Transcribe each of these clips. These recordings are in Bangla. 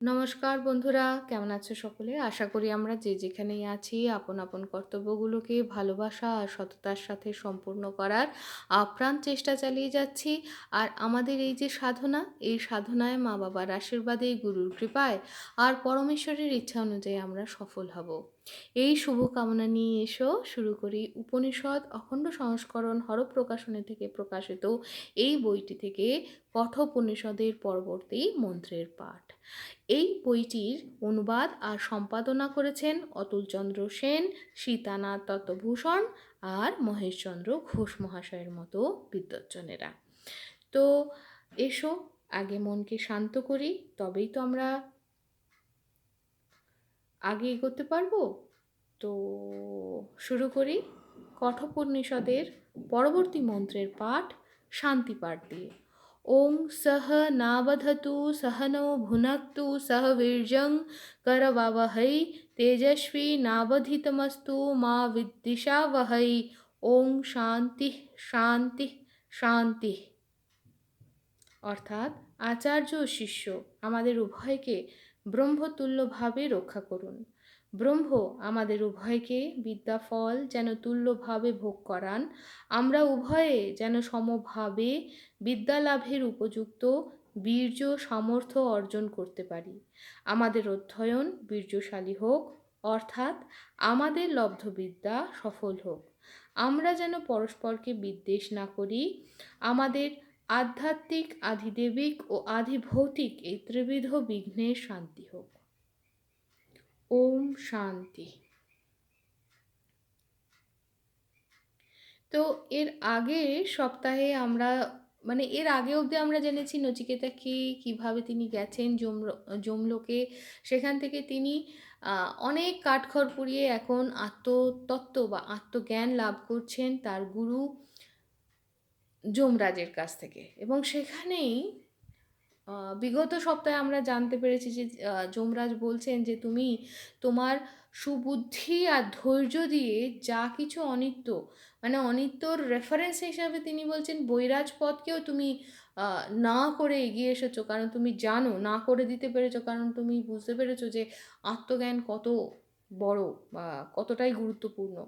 নমস্কার বন্ধুরা, কেমন আছো সকলে? আশা করি আমরা যে যেখানেই আছি, আপন আপন কর্তব্যগুলোকে ভালোবাসা আর সততার সাথে সম্পূর্ণ করার আপ্রাণ চেষ্টা চালিয়ে যাচ্ছি। আর আমাদের এই যে সাধনা, এই সাধনায় মা বাবার আশীর্বাদে, গুরুর কৃপায় আর পরমেশ্বরের ইচ্ছা অনুযায়ী আমরা সফল হব। এই শুভকামনা নিয়ে এসো, শুরু করি উপনিষদ, অখণ্ড সংস্করণ, হরপ্রকাশনী থেকে প্রকাশিত এই বইটি থেকে কঠোপনিষদের পরবর্তী মন্ত্রের পাঠ। এই বইটির অনুবাদ আর সম্পাদনা করেছেন অতুলচন্দ্র সেন, সীতানাথ তত্ত্বভূষণ আর মহেশচন্দ্র ঘোষ মহাশয়ের মতো বিদ্বজ্জনেরা। তো এসো, আগে মনকে শান্ত করি, তবেই তো আমরা আগে এগোতে পারব। তো শুরু করি কঠোপনিষদের পরবর্তী মন্ত্রের পাঠ শান্তি পাঠ দিয়ে। ওং সহ নাবধতু সহনৌ ভুনক্তু সহ বীর্যং करवावहै তেজস্বী নাবধিতমস্তু মা বিদ্বিষাবহৈ ওং শান্তি শান্তি শান্তি অর্থাৎ আচার্য ও শিষ্য আমাদের উভয়কে ব্রহ্মতুল্যভাবে রক্ষা করুন। ব্রহ্ম আমাদের উভয়কে বিদ্যা ফল যেন তুল্যভাবে ভোগ করান। আমরা উভয়ে যেন সমভাবে বিদ্যালাভের উপযুক্ত বীর্য সামর্থ্য অর্জন করতে পারি। আমাদের অধ্যয়ন বীর্যশালী হোক, অর্থাৎ আমাদের লব্ধ বিদ্যা সফল হোক। আমরা যেন পরস্পরকে বিদ্বেষ না করি, আমাদের আধ্যাত্মিক, আধিদেবিক ও আধিভৌতিক এই ত্রিবিধ বিঘ্নে শান্তি হোক। ওম শান্তি। তো এর আগে সপ্তাহে আমরা মানে এর আগে অবধি আমরা জেনেছি নচিকেতাকে কীভাবে তিনি গেছেন যম যমলোকে। সেখান থেকে তিনি অনেক কাঠখড় পুড়িয়ে এখন আত্মতত্ত্ব বা আত্মজ্ঞান লাভ করছেন তার গুরু যমরাজের কাছ থেকে। এবং সেখানেই বিগত সপ্তাহে আমরা জানতে পেরেছি যে যমরাজ বলছেন যে, তুমি তোমার সুবুদ্ধি আর ধৈর্য দিয়ে যা কিছু অনিত্য মানে অনিত্যর রেফারেন্স হিসাবে তিনি বলছেন বৈরাজ পথকেও তুমি না করে এগিয়ে এসেছ। কারণ তুমি জানো, না করে দিতে পেরেছ। কারণ তুমি বুঝতে পেরেছ যে, আত্মজ্ঞান কত বড় বা কতটাই গুরুত্বপূর্ণ।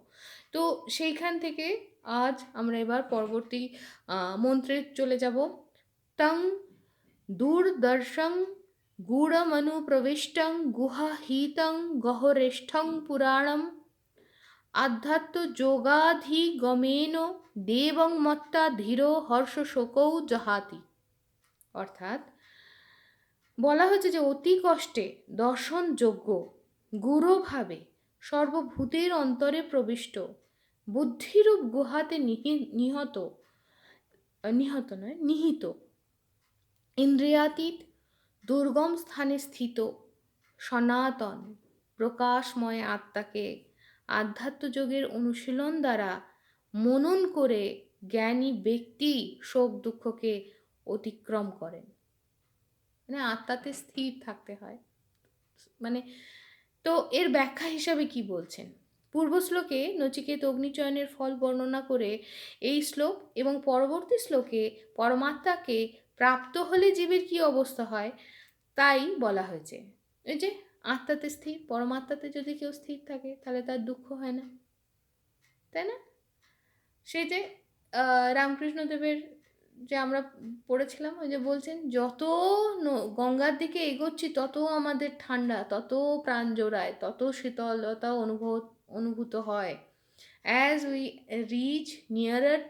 তো সেইখান থেকে আজ আমরা এবার পরবর্তী মন্ত্রে চলে যাব। তং দূরদর্শং গুড়মনুপ্রবিষ্টং গুহাহিতং গহরেষ্ঠং পুরাণম আধ্যাত্মযোগাধিগমেন দেবং মত্তা ধীর হর্ষ শোকৌ জহাতি। অর্থাৎ বলা হয়েছে যে অতি কষ্টে দর্শনযোগ্য গূঢ়ভাবে সর্বভূতের অন্তরে প্রবিষ্ট। বুদ্ধিরূপ গুহাতে নিহত নিহত নয়, নিহিত। ইন্দ্রিয়াতীত দুর্গম স্থানে স্থিত। সনাতন, প্রকাশময় আত্মাকে আধ্যাত্মযোগের অনুশীলন দ্বারা মনন করে জ্ঞানী ব্যক্তি শোক দুঃখকে অতিক্রম করেন। মানে আত্মাতে স্থির থাকতে হয়। মানে তো এর ব্যাখ্যা হিসাবে কি বলছেন? পূর্ব শ্লোকে নচিকেত অগ্নিচয়নের ফল বর্ণনা করে এই শ্লোক এবং পরবর্তী শ্লোকে পরমাত্মাকে প্রাপ্ত হলে জীবের কি অবস্থা হয়? তাই বলা হয়েছে। ওই যে আত্মাতে স্থির, পরমাত্মাতে যদি কেউ স্থির থাকে, তাহলে তার দুঃখ হয় না। তাই না? সেই যে রামকৃষ্ণদেবের যে আমরা পড়েছিলাম, ওই যে বলছেন, যত গঙ্গার দিকে এগোচ্ছি, তত আমাদের ঠান্ডা, তত প্রাণ জোড়ায়, তত শীতলতা অনুভব, অনুভূত হয়। As we reach nearer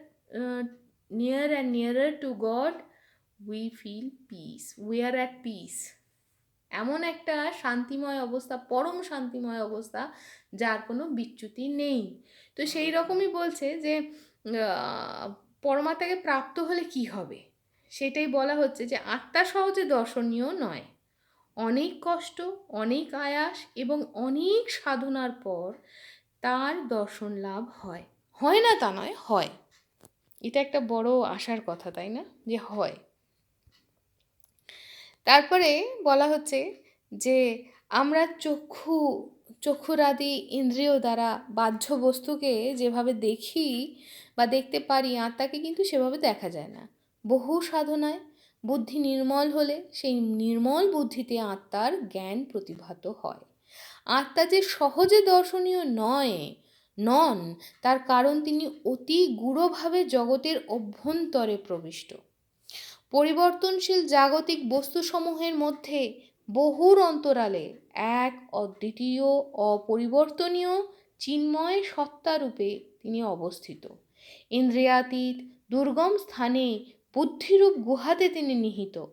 near and nearer to God we feel peace we are at peace এমন একটা শান্তিময় অবস্থা, পরম শান্তিময় অবস্থা, যার কোনো বিচ্যুতি নেই। তো সেই রকমই বলছে যে পরমাত্মাকে প্রাপ্ত হলে কি হবে? সেটাই বলা হচ্ছে যে আত্মা সহজে দর্শনীয় নয়। অনেক কষ্ট, অনেক আয়াস এবং অনেক সাধনার পর তার দর্শন লাভ হয়। হয় না তা নয়, হয়। এটা একটা বড় আশার কথা, তাই না? যে হয়। তারপরে বলা হচ্ছে যে আমরা চক্ষু চক্ষুরাদি ইন্দ্রিয় দ্বারা বাহ্য বস্তুকে যেভাবে দেখি বা দেখতে পারি, আত্মাকে কিন্তু সেভাবে দেখা যায় না। বহু সাধনায় বুদ্ধি নির্মল হলে সেই নির্মল বুদ্ধিতে আত্মার জ্ঞান প্রতিভাত হয়। আত্মা যে সহজে দর্শনীয় নয়, নন, তার কারণ তিনি অতি গূঢ়ভাবে জগতের অভ্যন্তরে প্রবিষ্ট। পরিবর্তনশীল জাগতিক বস্তুসমূহের মধ্যে বহুর অন্তরালে এক অদ্বিতীয়, অপরিবর্তনীয় চিন্ময় সত্তারূপে তিনি অবস্থিত। ইন্দ্রিয়াতীত দুর্গম স্থানে বুদ্ধিরূপ গুহাতে তিনি নিহিত।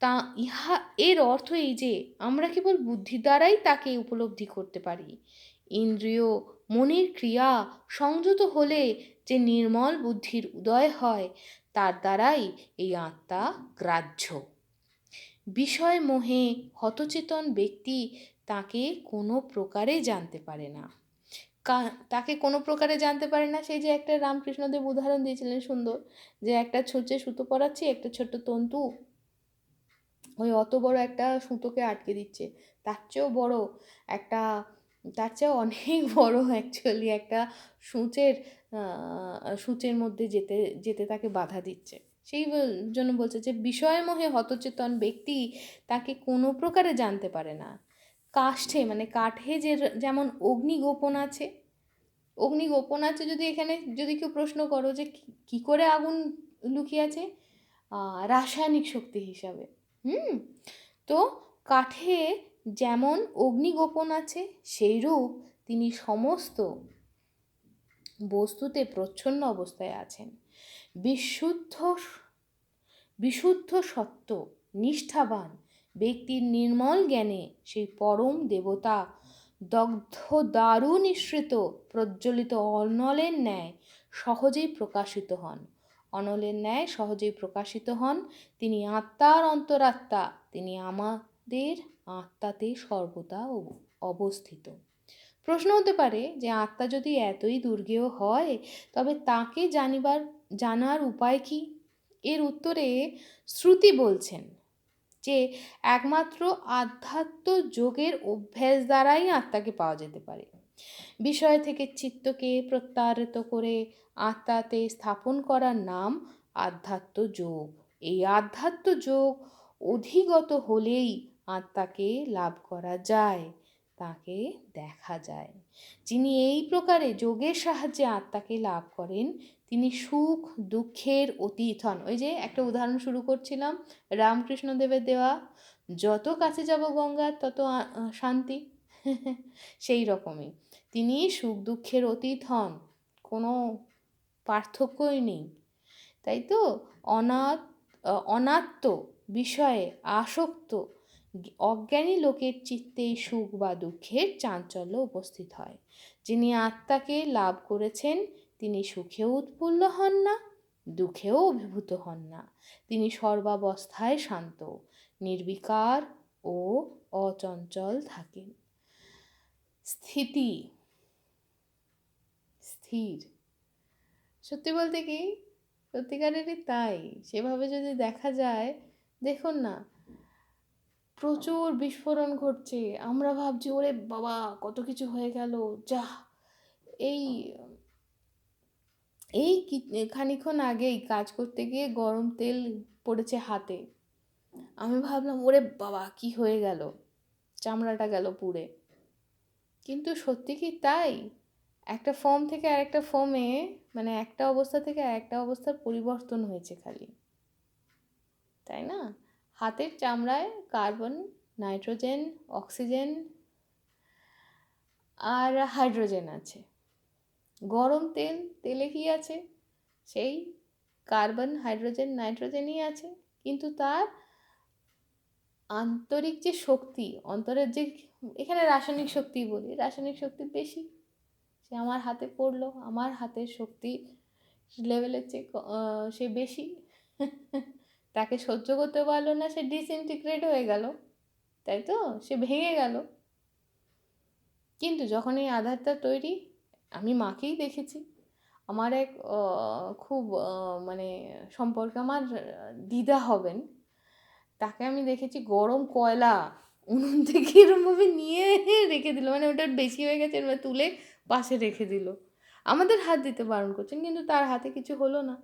তা ইহা এর অর্থ এই যে, আমরা কেবল বুদ্ধি দ্বারাই তাকে উপলব্ধি করতে পারি। ইন্দ্রিয় মনের ক্রিয়া সংযত হলে যে নির্মল বুদ্ধির উদয় হয়, তার দ্বারাই এই আত্মা গ্রাহ্য। বিষয় মোহে হতচেতন ব্যক্তি তাকে কোনো প্রকারে জানতে পারে না। তাকে কোনো প্রকারে জানতে পারে না। সেই যে একটা রামকৃষ্ণদেব উদাহরণ দিয়েছিলেন সুন্দর, যে একটা ছোটে সুতো পরাচ্ছি, একটা ছোট্ট তন্তু ওই অত বড় একটা সুতোকে আটকে দিচ্ছে। তার চেয়েও বড় একটা তার চেয়েও অনেক বড় অ্যাকচুয়ালি একটা সূচের সূচের মধ্যে যেতে যেতে তাকে বাধা দিচ্ছে। সেই জন্য বলছে যে বিষয়মোহে হতচেতন ব্যক্তি তাকে কোনো প্রকারে জানতে পারে না। কাষ্ঠে মানে কাঠে যে যেমন অগ্নি গোপন আছে, অগ্নি গোপন আছে যদি এখানে যদি কেউ প্রশ্ন করো যে কী করে আগুন লুকিয়ে আছে? রাসায়নিক শক্তি হিসাবে। হুম? তো কাঠে যেমন অগ্নিগোপন আছে, সেইরূপ তিনি সমস্ত বস্তুতে প্রচ্ছন্ন অবস্থায় আছেন। বিশুদ্ধ বিশুদ্ধ সত্য নিষ্ঠাবান, ব্যক্তির নির্মল জ্ঞানে সেই পরম দেবতা দগ্ধ দারু নিঃসৃত প্রজ্বলিত অনলের ন্যায় সহজেই প্রকাশিত হন। অনলের ন্যায় সহজেই প্রকাশিত হন। তিনি আত্মার অন্তরাত্মা, তিনি আমাদের আত্মাতে সর্বদা অবস্থিত। প্রশ্ন হতে পারে যে আত্মা যদি এতই দুর্গেয় হয়, তবে তাকে জানিবার, জানার উপায় কি? এর উত্তরে শ্রুতি বলছেন যে একমাত্র আধ্যাত্ম যোগের অভ্যাস দ্বারাই আত্মাকে পাওয়া যেতে পারে। বিষয় থেকে চিত্তকে প্রত্যাহৃত করে আত্মাতে স্থাপন করার নাম আধ্যাত্ম যোগ। এই আধ্যাত্ম যোগ অধিগত হলেই আত্মাকে লাভ করা যায়, তাকে দেখা যায়। যিনি এই প্রকারে যোগের সাহায্যে আত্মাকে লাভ করেন, তিনি সুখ, দুঃখের অতীত হন। ওই যে একটা উদাহরণ শুরু করছিলাম রামকৃষ্ণদেবের দেওয়া, যত কাছে যাব গঙ্গার তত শান্তি। সেই রকমই। তিনি সুখ, দুঃখের অতীত হন, কোনো পার্থক্যই নেই। তাই তো? অনাথ অনাত্ম বিষয়ে আসক্ত অজ্ঞানী লোকের চিত্তেই সুখ বা দুঃখের চাঞ্চল্য উপস্থিত হয়। যিনি আত্মাকে লাভ করেছেন, তিনি সুখেও উৎফুল্ল হন না, দুঃখেও অভিভূত হন না। তিনি সর্বাবস্থায় শান্ত, নির্বিকার ও অচঞ্চল থাকেন। স্থিতি, স্থির। সত্যি বলতে কি? সত্যিকারেরই তাই। সেভাবে যদি দেখা যায়, দেখুন না প্রচুর বিস্ফোরণ ঘটছে। আমরা ভাবছি, ওরে বাবা, কত কিছু হয়ে গেল। যা। এই এই খানিক্ষণ আগেই কাজ করতে গিয়ে গরম তেল পড়েছে হাতে। আমি ভাবলাম, ওরে বাবা, কি হয়ে গেল? চামড়াটা গেল পুড়ে। কিন্তু সত্যি কি তাই? একটা ফর্ম থেকে আরেকটা ফর্মে মানে একটা অবস্থা থেকে একটা অবস্থার পরিবর্তন হয়েছে খালি। তাই না? হাতের চামড়ায় কার্বন, নাইট্রোজেন, অক্সিজেন আর হাইড্রোজেন আছে। গরম তেল, তেলে কি আছে? সেই কার্বন, হাইড্রোজেন, নাইট্রোজেনই আছে। কিন্তু তার আন্তরিক যে শক্তি, অন্তরের যে এখানে রাসায়নিক শক্তি বলি, রাসায়নিক শক্তি বেশি। সে আমার হাতে পড়ল, আমার হাতের শক্তি লেভেলের চেয়ে সে বেশি। তাকে সহ্য করতে পারল না, সে ডিসইন্টিগ্রেট হয়ে গেল। তাই তো? সে ভেঙে গেল। কিন্তু যখন এই আধারটা তৈরি, আমি মাকেই দেখেছি। আমার এক খুব মানে সম্পর্কে আমার দিদা হবেন। তাকে আমি দেখেছি গরম কয়লা উনুন থেকে এরমভাবে নিয়ে রেখে দিল। মানে ওটা বেশি হয়ে গেছে এরম তুলে পাশে রেখে দিল। আমাদের হাত দিতে বারণ করছেন, কিন্তু তার হাতে কিছু হলো না।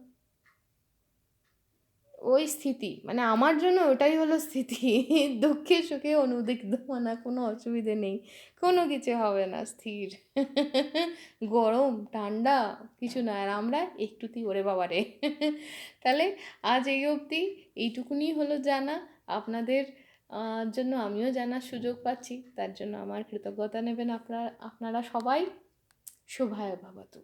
ওই স্থিতি। মানে আমার জন্য ওটাই হলো স্থিতি। দুঃখে সুখে অনুদিগ্ধমানা কোনো অসুবিধে নেই। কোনো কিছু হবে না, স্থির। গরম, ঠান্ডা, কিছু না। আর আমরা একটুতেই ওরে বাবারে। তাহলে আজ এই অবধি এইটুকুনি হলো জানা। আপনাদের জন্য আমিও জানার সুযোগ পাচ্ছি। তার জন্য আমার কৃতজ্ঞতা নেবেন আপনারা আপনারা সবাই। শুভায় ভাবাতু।